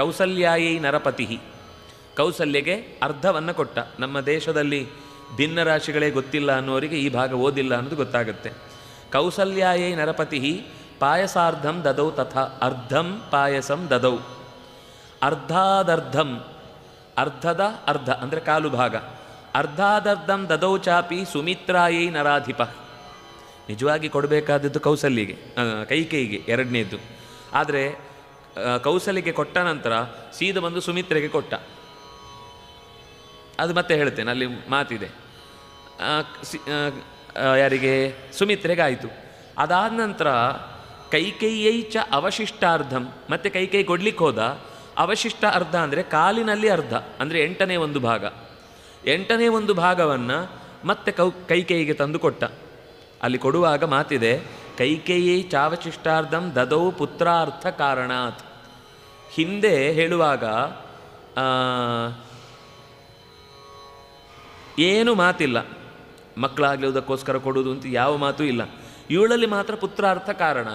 ಕೌಸಲ್ಯಾಯೈ ನರಪತಿ. ಕೌಸಲ್ಯಗೆ ಅರ್ಧವನ್ನು ಕೊಟ್ಟ. ನಮ್ಮ ದೇಶದಲ್ಲಿ ಭಿನ್ನ ರಾಶಿಗಳೇ ಗೊತ್ತಿಲ್ಲ ಅನ್ನೋರಿಗೆ ಈ ಭಾಗ ಓದಿಲ್ಲ ಅನ್ನೋದು ಗೊತ್ತಾಗುತ್ತೆ. ಕೌಸಲ್ಯಾಯೈ ನರಪತಿ ಪಾಯಸಾರ್ಧಂ ದದೌ ತಥಾ. ಅರ್ಧಂ ಪಾಯಸಂ ದದೌ. ಅರ್ಧಾದರ್ಧಂ. ಅರ್ಧದ ಅರ್ಧ, ಅಂದರೆ ಕಾಲು ಭಾಗ. ಅರ್ಧಾದರ್ಧಂ ದದೌ ಚಾಪಿ ಸುಮಿತ್ರಾಯೈ ನರಾಧಿಪ. ನಿಜವಾಗಿ ಕೊಡಬೇಕಾದದ್ದು ಕೌಸಲ್ಯಿಗೆ ಕೈಕೈಗೆ ಎರಡನೇದ್ದು. ಆದರೆ ಆ, ಕೌಸಲ್ಯಗೆ ಕೊಟ್ಟ ನಂತರ ಸೀದ ಬಂದು ಸುಮಿತ್ರೆಗೆ ಕೊಟ್ಟ. ಅದು ಮತ್ತೆ ಹೇಳ್ತೇನೆ ಅಲ್ಲಿ ಮಾತಿದೆ. ಯಾರಿಗೆ? ಸುಮಿತ್ರೆಗಾಯಿತು. ಅದಾದ ನಂತರ ಕೈಕೈಯೈ ಚ ಅವಶಿಷ್ಟಾರ್ಧಂ ಮತ್ತೆ ಕೈಕೈ ಕೊಡ್ಲಿಕ್ಕೆ ಹೋದ. ಅವಶಿಷ್ಟ ಅರ್ಧ ಅಂದರೆ ಕಾಲಿನಲ್ಲಿ ಅರ್ಧ ಅಂದರೆ ಎಂಟನೇ ಒಂದು ಭಾಗ. ಎಂಟನೇ ಒಂದು ಭಾಗವನ್ನು ಮತ್ತೆ ಕೌ ಕೈಕೈಗೆ ತಂದು ಕೊಟ್ಟ. ಅಲ್ಲಿ ಕೊಡುವಾಗ ಮಾತಿದೆ, ಕೈಕೇಯಿ ಚಾವಚಿಷ್ಟಾರ್ಧಂ ದದೌ ಪುತ್ರಾರ್ಥ ಕಾರಣಾತ್. ಹಿಂದೆ ಹೇಳುವಾಗ ಏನು ಮಾತಿಲ್ಲ. ಮಕ್ಕಳಾಗಲಿವುದಕ್ಕೋಸ್ಕರ ಕೊಡುವುದು ಅಂತ ಯಾವ ಮಾತು ಇಲ್ಲ. ಇವಳಲ್ಲಿ ಮಾತ್ರ ಪುತ್ರಾರ್ಥ ಕಾರಣ